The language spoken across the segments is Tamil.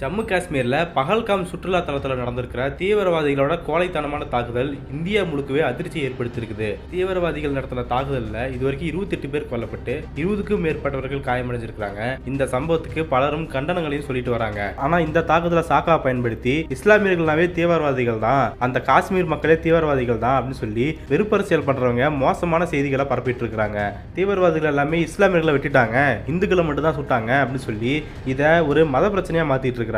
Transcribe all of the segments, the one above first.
ஜம்மு காஷ்மீரில் பகல்காம் சுற்றுலா தளத்தில் நடந்திருக்கிற தீவிரவாதிகளோட கோழைத்தனமான தாக்குதல் இந்தியா முழுக்கவே அதிர்ச்சியை ஏற்படுத்தியிருக்குது. தீவிரவாதிகள் நடத்தின தாக்குதலில் இதுவரைக்கும் இருபத்தெட்டு பேர் கொல்லப்பட்டு இருபதுக்கும் மேற்பட்டவர்கள் காயமடைஞ்சிருக்காங்க இந்த சம்பவத்துக்கு பலரும் கண்டனங்களையும் சொல்லிட்டு வராங்க. ஆனால் இந்த தாக்குதலை சாக்கா பயன்படுத்தி இஸ்லாமியர்கள்னாவே தீவிரவாதிகள் தான் அந்த காஷ்மீர் மக்களே தீவிரவாதிகள் தான் அப்படின்னு சொல்லி வெறுப்பரசியல் பண்ணுறவங்க மோசமான செய்திகளை பரப்பிட்டு இருக்கிறாங்க தீவிரவாதிகள் எல்லாமே இஸ்லாமியர்களை விட்டுட்டாங்க இந்துக்களை மட்டும் தான் சுட்டாங்க அப்படின்னு சொல்லி இதை ஒரு மத பிரச்சனையாக மாற்றிட்டு இருக்காங்க.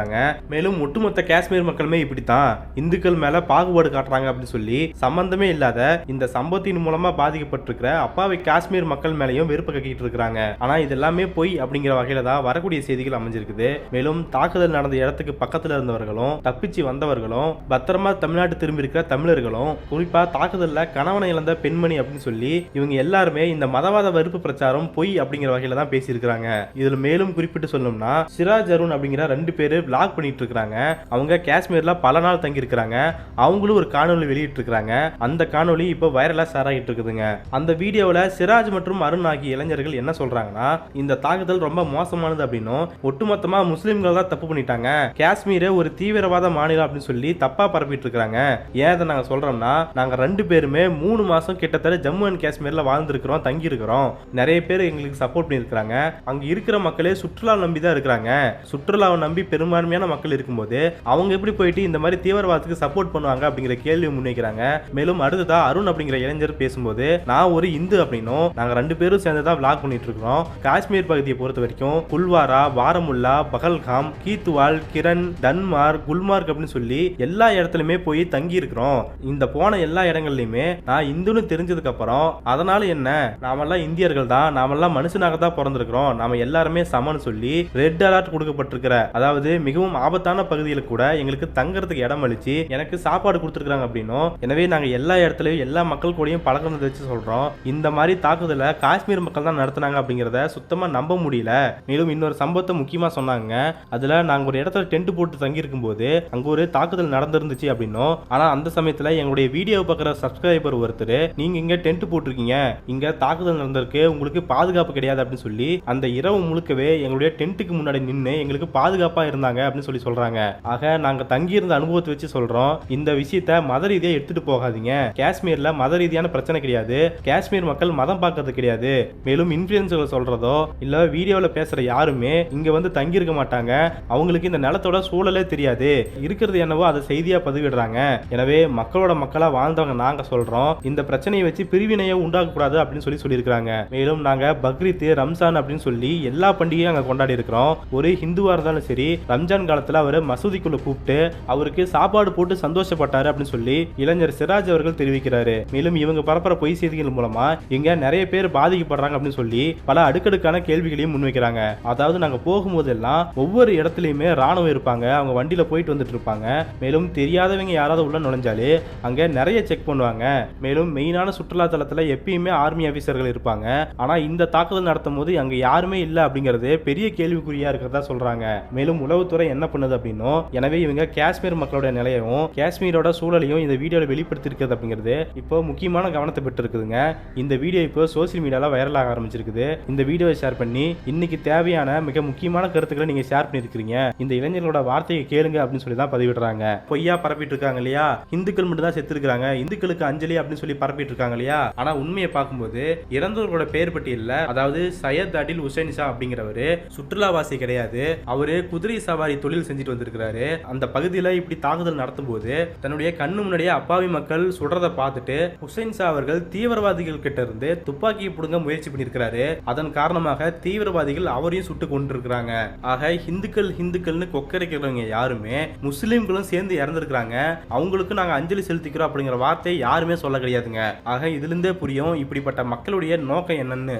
மேலும் ஒட்டுமொத்த காஷ்மீர் மக்களுமே இப்படித்தான். இந்துக்கள் மேல பாகுபாடு காட்டுறாங்க அப்படின்னு சொல்லி சம்பந்தமே இல்லாத இந்த சம்பவத்தின் மூலமா பாதிக்கப்பட்டிருக்கிற அப்பாவி காஷ்மீர் மக்கள் மேலையும் வெறுப்பு கட்டிட்டு இருக்காங்க. ஆனா இது எல்லாமே பொய் அப்படிங்கிற வகையில தான் வரக்கூடிய செய்திகள் அமைஞ்சிருக்குது. மேலும் தாக்குதல் நடந்த இடத்துக்கு பக்கத்துல இருந்தவர்களும் தப்பிச்சு வந்தவர்களும் பத்திரமா தமிழ்நாட்டு திரும்பி இருக்கிற தமிழர்களும் குறிப்பா தாக்குதல்ல கணவனை இழந்த பெண்மணி அப்படின்னு சொல்லி இவங்க எல்லாருமே இந்த மதவாத வெறுப்பு பிரச்சாரம் பொய் அப்படிங்கிற வகையில தான் பேசியிருக்கிறாங்க. இதுல மேலும் குறிப்பிட்டு சொல்லணும்னா சிராஜ் அருண் அப்படிங்கிற ரெண்டு பேரு பிளாக் பண்ணிட்டு இருக்காங்க அவங்க காஷ்மீர்ல பல நாள் தங்கி இருக்கிறாங்க அவங்களும் ஒரு காணொலி வெளியிட்டு இருக்காங்க அந்த காணொலி இப்போ வைரலா ஷேர் ஆகிட்டு இருக்குதுங்க அந்த வீடியோவில் சிராஜ் மற்றும் அருண் ஆகிய இளைஞர்கள் என்ன சொல்றாங்கன்னா இந்த தாக்குதல் ரொம்ப மோசமானது அப்படின்னும் ஒட்டுமொத்தமா முஸ்லிம்கள் தான் தப்பு பண்ணிட்டாங்க. காஷ்மீரை ஒரு தீவிரவாத மாநிலம் அப்படின்னு சொல்லி தப்பா பரப்பிட்டு இருக்காங்க ஏன் அதை நாங்க சொல்றோம்னா நாங்க ரெண்டு பேருமே மூணு மாசம் கிட்டத்தட்ட ஜம்மு அண்ட் காஷ்மீர்ல வாழ்ந்துருக்கிறோம் தங்கி இருக்கிறோம் நிறைய பேர் எங்களுக்கு சப்போர்ட் பண்ணியிருக்கிறாங்க. அங்க இருக்கிற மக்களே சுற்றுலா நம்பி தான் இருக்கிறாங்க. சுற்றுலாவை நம்பி பெரும் பெரும்பான்மையான மக்கள் இருக்கும்போது அவங்க எப்படி போயிட்டு இந்த மாதிரி தீவிரவாதத்துக்கு சப்போர்ட் பண்ணுவாங்க அப்படிங்கிற கேள்வி முன்வைக்கிறாங்க. மேலும் அடுத்ததா அருண் அப்படிங்கிற இளைஞர் பேசும்போது நான் ஒரு இந்து அப்படின்னும் நாங்க ரெண்டு பேரும் சேர்ந்து தான் விளாக் பண்ணிட்டு இருக்கிறோம். காஷ்மீர் பகுதியை பொறுத்த வரைக்கும் குல்வாரா பாரமுல்லா பகல்காம் கீத்துவால் கிரண் டன்மார்க் குல்மார்க் அப்படின்னு சொல்லி எல்லா இடத்துலயுமே போய் தங்கி இருக்கிறோம். இந்த போன எல்லா இடங்கள்லயுமே நான் இந்துன்னு தெரிஞ்சதுக்கு அப்புறம் அதனால என்ன? நாமெல்லாம் இந்தியர்கள் தான் நாமெல்லாம் மனுஷனாக தான் பிறந்திருக்கிறோம். நாம எல்லாருமே சமன்னு சொல்லி ரெட் அலர்ட் கொடுக்கப்பட்டிருக்கிற அதாவது மிகவும் ஆபத்தான பகுதியில் கூட எங்களுக்கு தங்கறதுக்கு இடம் அளிச்சு எனக்கு சாப்பாடு கொடுத்துருக்காங்க அப்படின்னும் எனவே நாங்க எல்லா இடத்துலயும் எல்லா மக்கள் கூடயும் பழக்கத்தை வச்சு சொல்றோம். இந்த மாதிரி தாக்குதலை காஷ்மீர் மக்கள் தான் நடத்தினாங்க அப்படிங்கிறத சுத்தமா நம்ப முடியல. மேலும் இன்னொரு சம்பவத்தை முக்கியமா சொன்னாங்க. அதுல நாங்க ஒரு இடத்துல டென்ட் போட்டு தங்கியிருக்கும் போது அங்க ஒரு தாக்குதல் நடந்திருந்துச்சு அப்படின்னும் ஆனா அந்த சமயத்துல எங்களுடைய வீடியோ பார்க்குற சப்ஸ்கிரைபர் ஒருத்தர் நீங்க இங்க டென்ட் போட்டிருக்கீங்க. இங்க தாக்குதல் நடந்திருக்கு. உங்களுக்கு பாதுகாப்பு கிடையாது அப்படின்னு சொல்லி அந்த இரவு முழுக்கவே எங்களுடைய டென்ட்டுக்கு முன்னாடி நின்று எங்களுக்கு பாதுகாப்பா இருந்தாங்க அப்படின்னு சொல்லி சொல்றாங்க. ஆக நாங்க தங்கி இருந்த அனுபவத்தை வச்சு சொல்றோம். இந்த விஷயத்த மத ரீதியா எடுத்துட்டு போகாதீங்க. காஷ்மீர்ல மத ரீதியான பிரச்சனை கிடையாது. காஷ்மீர் மக்கள் மதம் பார்க்கறது கிடையாது. மேலும் இன்ஃபுளுசர்கள் சொல்றதோ இல்ல வீடியோல பேசுற யாருமே இங்க வந்து தங்கி இருக்க மாட்டாங்க. அவங்களுக்கு இந்த நிலத்தோட சூழலே தெரியாது. இருக்கிறது என்னவோ அதை செய்தியா பதிவிடுறாங்க. எனவே மக்களோட மக்களா வாழ்ந்தவங்க நாங்க சொல்றோம். இந்த பிரச்சனையை வச்சு பிரிவினையை உண்டாக்க கூடாது அப்படின்னு சொல்லி சொல்லியிருக்காங்க மேலும் நாங்க பக்ரீத் ரம்ஜான் அப்படின்னு சொல்லி எல்லா பண்டிகையும் அங்க கொண்டாடி இருக்கிறோம். ஒரு ஹிந்துவா இருந்தாலும் சரி ரம்ஜான் காலத்தில் அவர் மசூதிக்குள்ள கூப்பிட்டு அவருக்கு சாப்பாடு போட்டு சந்தோஷப்பட்டாரு அப்படின்னு சொல்லி இளைஞர் சிராஜ் அவர்கள் தெரிவிக்கிறாரு. மேலும் இவங்க பரப்புற பொய் செய்திகள் மூலமா இங்க நிறைய பேர் பாதிக்கப்படுறாங்க அப்படின்னு சொல்லி பல அடுக்கடுக்கான கேள்விகளையும் முன்வைக்கிறாங்க. அதாவது நாங்க போகும்போதெல்லாம் ஒவ்வொரு இடத்துலயுமே ராணுவம் இருப்பாங்க அவங்க வண்டியில போயிட்டு வந்துட்டு இருப்பாங்க. மேலும் தெரியாதவங்க யாராவது உள்ள நுழைஞ்சாலே அங்க நிறைய செக் பண்ணுவாங்க. மேலும் மெயினான சுற்றுலா தலத்துல எப்பயுமே ஆர்மி ஆபீசர்கள் இருப்பாங்க. ஆனா இந்த தாக்குதல் நடத்தும் போது அங்க யாருமே இல்ல அப்படிங்கிறது பெரிய கேள்விக்குறியா இருக்கிறதா சொல்றாங்க. மேலும் உளவுத்துறை என்ன பண்ணுது அப்படின்னும் எனவே இவங்க காஷ்மீர் மக்களோட நிலையவும் காஷ்மீரோட சூழலையும் இந்த வீடியோவில் வெளிப்படுத்திருக்கிறது அப்படிங்கிறது இப்போ முக்கியமான கவனத்தை பெற்று இருக்குதுங்க இந்த வீடியோ இப்போ சோசியல் மீடியால வைரலாக ஆரம்பிச்சிருக்குது. இந்த வீடியோவை ஷேர் பண்ணி இன்னைக்கு தேவையான மிக முக்கியமான கருத்துக்களை நீங்கள் ஷேர் பண்ணியிருக்கிறீங்க. இந்த இளைஞர்களோட வார்த்தையை கேளுங்க அப்படின்னு சொல்லி தான் பதிவிடுறாங்க. பொய்யா பரப்பிட்டு இருக்காங்க இல்லையா? இந்துக்கள் மட்டும் தான் செத்து இருக்காங்க இந்துக்களுக்கு அஞ்சலி அப்படின்னு சொல்லி பரப்பிட்டு இருக்காங்க இல்லையா? ஆனா உண்மையை பார்க்கும்போது இறந்தவர்களோட பெயர் பட்டியலில் அதாவது சையத் அடில் உசைன் ஷா அப்படிங்கிறவரு சுற்றுலாவாசி கிடையாது. அவரு குதிரை சவாரி தொழில் செஞ்சுட்டு வந்திருக்கிறாரு. அந்த பகுதியில் இப்படி தாக்குதல் நடத்தும் போது தன்னுடைய கண்ணு முன்னாடியே அப்பாவி மக்கள் சுடுறதை பார்த்துட்டு ஹுசைன் ஷா அவர்கள் தீவிரவாதிகள் கிட்ட இருந்து துப்பாக்கியை பிடுங்க முயற்சி பண்ணியிருக்கிறாரு. அதன் காரணமாக தீவிரவாதிகள் அவரையும் சுட்டு கொண்டிருக்கிறாங்க ஆக இந்துக்கள் இந்துக்கள்னு கொக்கரைக்கிறவங்க யாருமே முஸ்லீம்களும் சேர்ந்து இறந்துருக்கிறாங்க. அவங்களுக்கு நாங்கள் அஞ்சலி செலுத்திக்கிறோம் அப்படிங்கிற வார்த்தை யாருமே சொல்ல கிடையாதுங்க. ஆக இதுல இருந்தே புரியும் இப்படிப்பட்ட மக்களுடைய நோக்கம் என்னன்னு.